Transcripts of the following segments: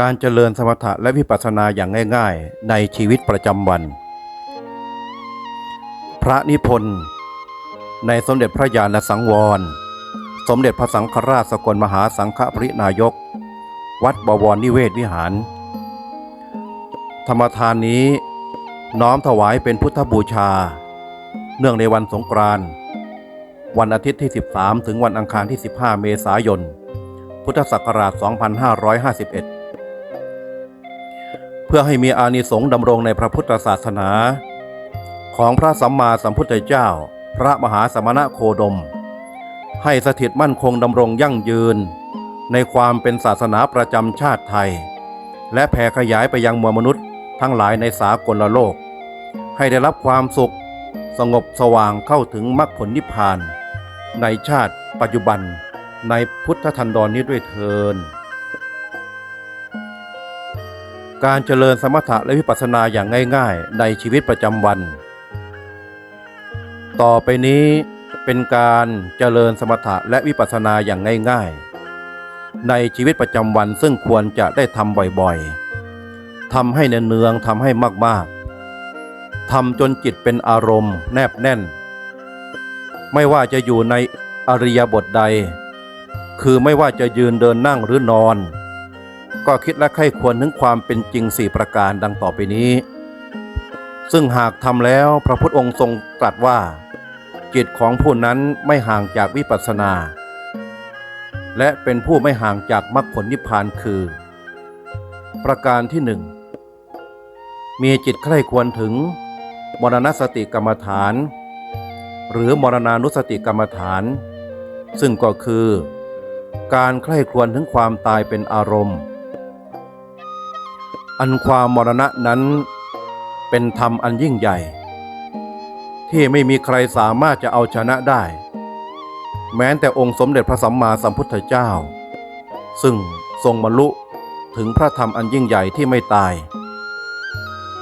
การเจริญสมถะและวิปัสสนาอย่างง่ายๆ ในชีวิตประจำวัน พระนิพนธ์ในสมเด็จพระญาณสังวร สมเด็จพระสังฆราชสกลมหาสังฆปรินายก วัดบวรนิเวศวิหาร ธรรมทานนี้น้อมถวายเป็นพุทธบูชา เนื่องในวันสงกรานต์วันอาทิตย์ที่ 13 ถึงวันอังคารที่ 15 เมษายน พุทธศักราช 2551เพื่อให้มีอานิสงส์ดำรงในพระพุทธศาสนา ของพระสัมมาสัมพุทธเจ้า พระมหาสมณะโคดม ให้สถิตมั่นคงดำรงยั่งยืน ในความเป็นศาสนาประจำชาติไทย และแผ่ขยายไปยังมวลมนุษย์ทั้งหลายในสากลโลก ให้ได้รับความสุข สงบสว่างเข้าถึงมรรคผลนิพพาน ในชาติปัจจุบันในพุทธทันดรนนี้ด้วยเทิน การเจริญสมถะและวิปัสสนาอย่างง่ายๆ ในชีวิตประจำวัน ต่อไปนี้เป็นการเจริญสมถะและวิปัสสนาอย่างง่ายๆ ในชีวิตประจำวันซึ่งควรจะได้ทำบ่อยๆทำให้เนืองๆทำให้มากๆทำจนจิตเป็นอารมณ์แนบแน่น ไม่ว่าจะอยู่ในอริยบทใด คือไม่ว่าจะยืนเดินนั่งหรือนอน ก็คิดและไข้ควรถึงความเป็นจริงสี่ประการดังต่อไปนี้ ซึ่งหากทำแล้วพระพุทธองค์ทรงตรัสว่า จิตของผู้นั้นไม่ห่างจากวิปัสสนา และเป็นผู้ไม่ห่างจากมรรคผลนิพพานคือ ประการที่หนึ่งมีจิตใคร่ควรถึง มรณสติกรรมฐาน หรือมรณานุสติกรรมฐาน ซึ่งก็คือ การใคร่ครวญถึงความตายเป็นอารมณ์ อันความมรณะนั้นเป็นธรรมอันยิ่งใหญ่ ที่ไม่มีใครสามารถจะเอาชนะได้ แม้แต่องค์สมเด็จพระสัมมาสัมพุทธเจ้า ซึ่งทรงบรรลุถึงพระธรรมอันยิ่งใหญ่ที่ไม่ตาย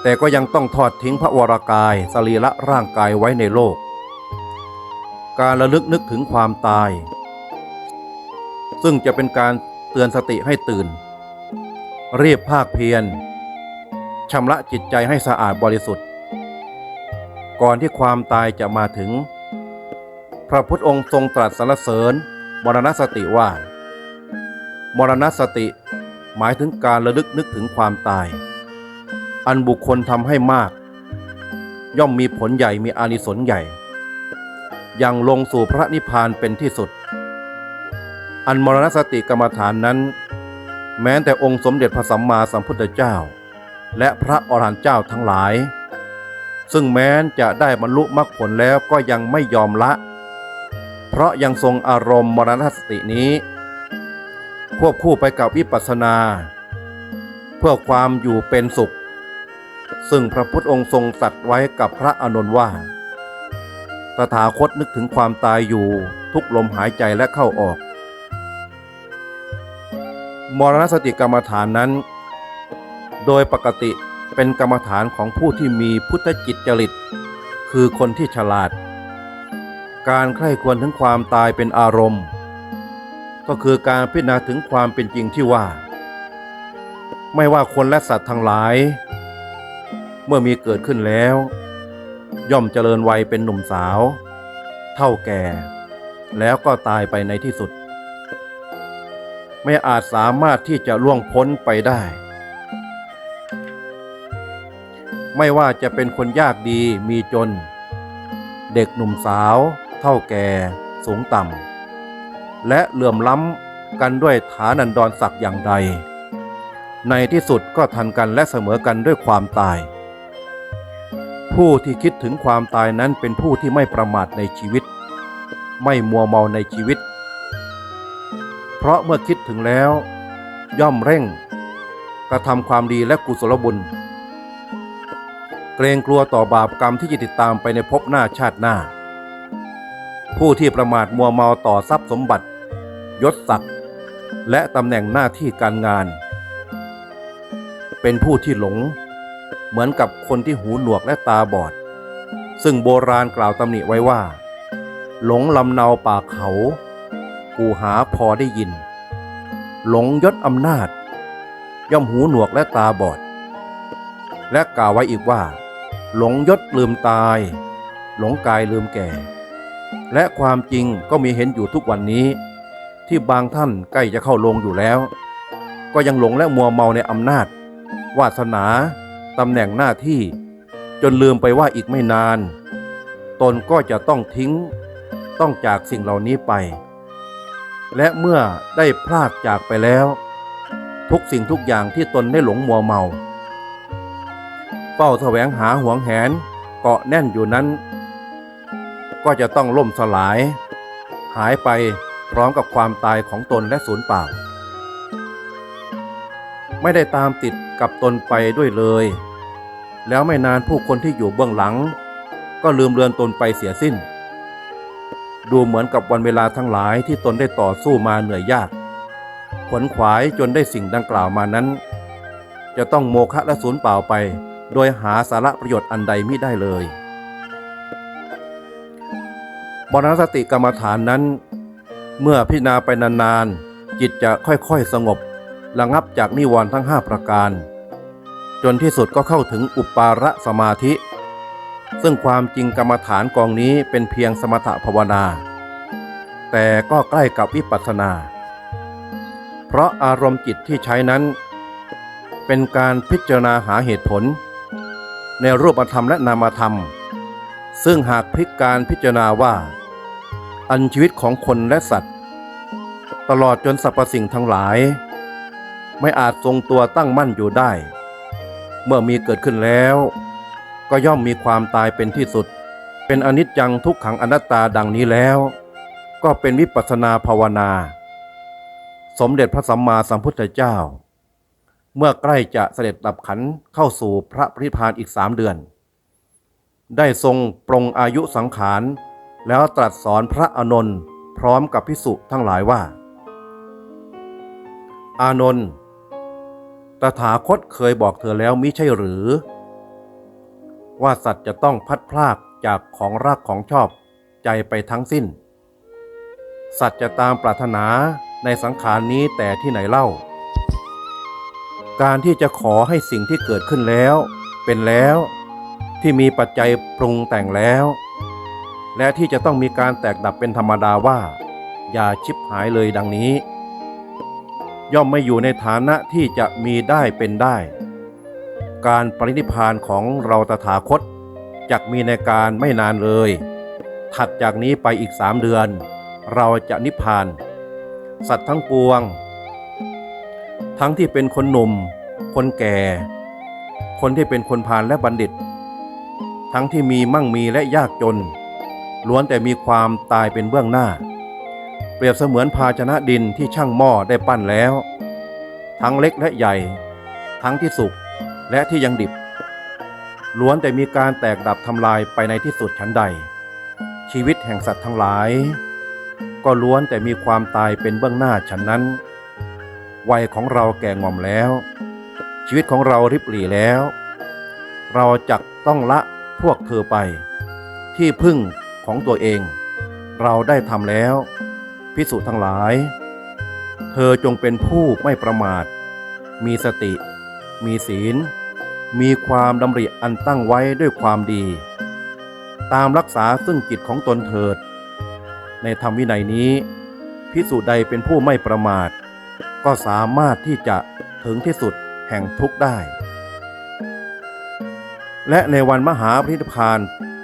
แต่ก็ยังต้องทอดทิ้งพระวรากายสรีระร่างกายไว้ในโลก การระลึกนึกถึงความตาย ซึ่งจะเป็นการเตือนสติให้ตื่น รีบภาคเพียรชำระจิตใจให้สะอาดบริสุทธิ์ ก่อนที่ความตายจะมาถึง พระพุทธองค์ทรงตรัสสรรเสริญมรณสติว่า มรณสติหมายถึงการระลึกนึกถึงความตาย อันบุคคลทำให้มาก ย่อมมีผลใหญ่มีอานิสงส์ใหญ่ ยังลงสู่พระนิพพานเป็นที่สุด อันมรณสติกรรมฐานนั้น แม้แต่องค์สมเด็จพระสัมมาสัมพุทธเจ้า และพระอรหันต์เจ้าทั้งหลาย ซึ่งแม้นจะได้บรรลุมรรคผลแล้วก็ยังไม่ยอมละ เพราะยังทรงอารมณ์มรณสตินี้ ควบคู่ไปกับวิปัสสนา เพื่อความอยู่เป็นสุข ซึ่งพระพุทธองค์ทรงตรัสไว้กับพระอานนท์ว่าตถาคตนึกถึงความตายอยู่ทุกลมหายใจและเข้าออก มรณสติกรรมฐานนั้น โดยปกติเป็นกรรมฐานของผู้ที่มีพุทธจิตจริต คือคนที่ฉลาด การใคร่ควรถึงความตายเป็นอารมณ์ ก็คือการพิจารณาถึงความเป็นจริงที่ว่า ไม่ว่าคนและสัตว์ทั้งหลาย เมื่อมีเกิดขึ้นแล้ว ย่อมเจริญวัยเป็นหนุ่มสาว เท่าแก่ แล้วก็ตายไปในที่สุด ไม่อาจสามารถที่จะล่วงพ้นไปได้ ไม่ว่าจะเป็นคนยากดีมีจน เด็กหนุ่มสาว เท่าแก่ สูงต่ำและเหลื่อมล้ำกันด้วยฐานันดรศักดิ์อย่างใด ในที่สุดก็ทันกันและเสมอกันด้วยความตาย ผู้ที่คิดถึงความตายนั้นเป็นผู้ที่ไม่ประมาทในชีวิต ไม่มัวเมาในชีวิต เพราะเมื่อคิดถึงแล้ว ย่อมเร่ง กระทำความดีและกุศลบุญ เกรงกลัวต่อบาปกรรมที่จะติดตามไปในภพหน้าชาติหน้า ผู้ที่ประมาทมัวเมาต่อทรัพย์สมบัติ ยศศักดิ์และตำแหน่งหน้าที่การงาน เป็นผู้ที่หลง เหมือนกับคนที่หูหนวกและตาบอด ซึ่งโบราณกล่าวตำหนิไว้ว่า หลงลำเนาป่าเขา กูหาพอได้ยิน หลงยศอำนาจ ย่อมหูหนวกและตาบอด และกล่าวไว้อีกว่า หลงยศลืมตาย หลงกายลืมแก่ และความจริงก็มีเห็นอยู่ทุกวันนี้ ที่บางท่านใกล้จะเข้าลงอยู่แล้ว ก็ยังหลงและมัวเมาในอำนาจ วาสนาตำแหน่งหน้าที่ จนลืมไปว่าอีกไม่นาน ตนก็จะต้องทิ้ง ต้องจากสิ่งเหล่านี้ไป และเมื่อได้พลากจากไปแล้ว ทุกสิ่งทุกอย่างที่ตนได้หลงมัวเมา เป้าแสวงหาหวงแหนเกาะแน่นอยู่นั้น ก็จะต้องล่มสลาย หายไปพร้อมกับความตายของตนและสูญเปล่า ไม่ได้ตามติดกับตนไปด้วยเลย แล้วไม่นานผู้คนที่อยู่เบื้องหลัง ก็ลืมเลือนตนไปเสียสิ้น ดูเหมือนกับวันเวลาทั้งหลายที่ตนได้ต่อสู้มาเหนื่อยยาก ขวนขวายจนได้สิ่งดังกล่าวมานั้น จะต้องโมฆะและสูญเปล่าไป โดยหาสาระประโยชน์อันใดมิได้เลยบรณสติกรรมฐานนั้น เมื่อพิจารณาไปนานๆ จิตจะค่อยๆสงบ ระงับจากนิวรณ์ทั้งห้าประการ จนที่สุดก็เข้าถึงอุปาระสมาธิ ซึ่งความจริงกรรมฐานกองนี้เป็นเพียงสมถภาวนา แต่ก็ใกล้กับวิปัสสนา เพราะอารมณ์จิตที่ใช้นั้น เป็นการพิจารณาหาเหตุผล ในรูปธรรมและนามธรรม ซึ่งหากพลิกการพิจารณาว่า อันชีวิตของคนและสัตว์ ตลอดจนสรรพสิ่งทั้งหลาย ไม่อาจทรงตัวตั้งมั่นอยู่ได้ เมื่อมีเกิดขึ้นแล้ว ก็ย่อมมีความตายเป็นที่สุด เป็นอนิจจังทุกขังอนัตตาดังนี้แล้ว ก็เป็นวิปัสสนาภาวนา สมเด็จพระสัมมาสัมพุทธเจ้า เมื่อใกล้จะเสด็จดับขันเข้าสู่พระปริพานอีกสามเดือน ได้ทรงปรงอายุสังขาร แล้วตรัสสอนพระอนนท์พร้อมกับพิสุทั้งหลายว่า อานนท์ตถาคตเคยบอกเธอแล้วมิใช่หรือ ว่าสัตว์จะต้องพัดพลากจากของรักของชอบใจไปทั้งสิ้น สัตว์จะตามปรารถนาในสังขารนี้แต่ที่ไหนเล่า การที่จะขอให้สิ่งที่เกิดขึ้นแล้ว เป็นแล้วที่มีปัจจัยปรุงแต่งแล้ว และที่จะต้องมีการแตกดับเป็นธรรมดาว่า อย่าชิบหายเลยดังนี้ ย่อมไม่อยู่ในฐานะที่จะมีได้เป็นได้ การปรินิพานของเราตถาคตจักมีในการไม่นานเลย ถัดจากนี้ไปอีกสามเดือน เราจะนิพพาน สัตว์ทั้งปวง ทั้งที่เป็นคนหนุ่ม คนแก่ คนที่เป็นคนพาลและบัณฑิต ทั้งที่มีมั่งมีและยากจน ล้วนแต่มีความตายเป็นเบื้องหน้า เปรียบเสมือนภาชนะดินที่ช่างหม้อได้ปั้นแล้ว ทั้งเล็กและใหญ่ ทั้งที่สุก และที่ยังดิบ ล้วนแต่มีการแตกดับทำลายไปในที่สุดชั้นใด ชีวิตแห่งสัตว์ทั้งหลาย ก็ล้วนแต่มีความตายเป็นเบื้องหน้าฉันนั้น วัยของเราแก่งอมแล้ว ชีวิตของเราริบหรี่แล้ว เราจักต้องละพวกเธอไป ที่พึ่งของตัวเอง เราได้ทำแล้ว พิสูจน์ทั้งหลาย เธอจงเป็นผู้ไม่ประมาท มีสติ มีศีล มีความดำริอันตั้งไว้ด้วยความดี ตามรักษาซึ่งจิตของตนเถิด ในธรรมวินัยนี้พิสูจน์ใดเป็นผู้ไม่ประมาท ก็สามารถที่จะถึงที่สุดแห่งทุกข์ได้ และในวันมหาปรินิพาน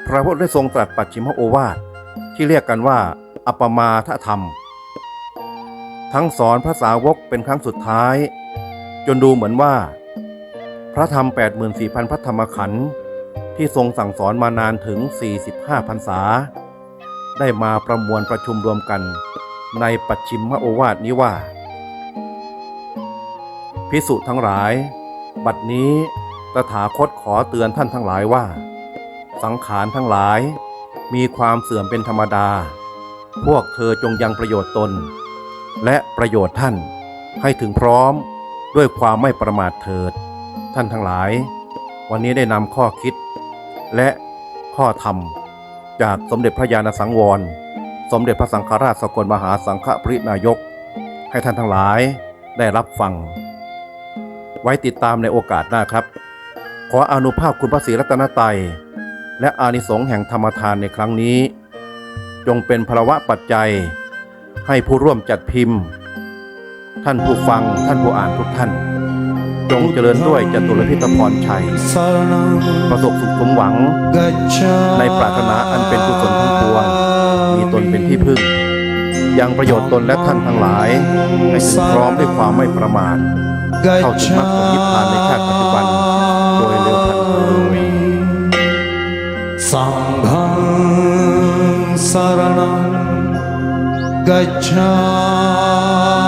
พระพุทธได้ทรงตรัสปัจฉิมโอวาทที่เรียกกันว่า อัปมาทธรรม ทั้งสอนพระสาวกเป็นครั้งสุดท้าย จนดูเหมือนว่า ระธรรม 84,000 พระธรรมขันธ์ที่ทรงสั่งสอนมานานถึง 45พรรษา ได้มาประมวลประชุมรวมกันในปัจฉิมโอวาทนี้ว่า พิสุทั้งหลาย บัดนี้ตถาคตขอเตือนท่านทั้งหลายว่า สังขารทั้งหลายมีความเสื่อมเป็นธรรมดา พวกเธอจงยังประโยชน์ตน และประโยชน์ท่านให้ถึงพร้อมด้วยความไม่ประมาทเถิด ท่านทั้งหลาย วันนี้ได้นำข้อคิด และข้อธรรม จากสมเด็จพระญาณสังวร สมเด็จพระสังฆราชสกลมหาสังฆปรินายก ให้ท่านทั้งหลายได้รับฟัง ไว้ติดตามในโอกาสหน้าครับ ขออนุภาพคุณพระศรีรัตนตรัยและอานิสงส์แห่งธรรมทานในครั้งนี้ จงเป็นพลวะปัจจัย ให้ผู้ร่วมจัดพิมพ์ ท่านผู้ฟังท่านผู้อ่านทุกท่าน จงเจริญด้วยจตุรพิตพรชัย ประสบสุขสมหวัง ในปรารถนาอันเป็นกุศลทั้งปวง มีตนเป็นที่พึ่ง ยังประโยชน์ตนและท่านทั้งหลาย ให้ถึงพร้อมด้วยความไม่ประมาท เข้าถึงมรรคผลนิพพานในชาติปัจจุบัน โดยเร็วพันเทยสังฆสารนังกัจจา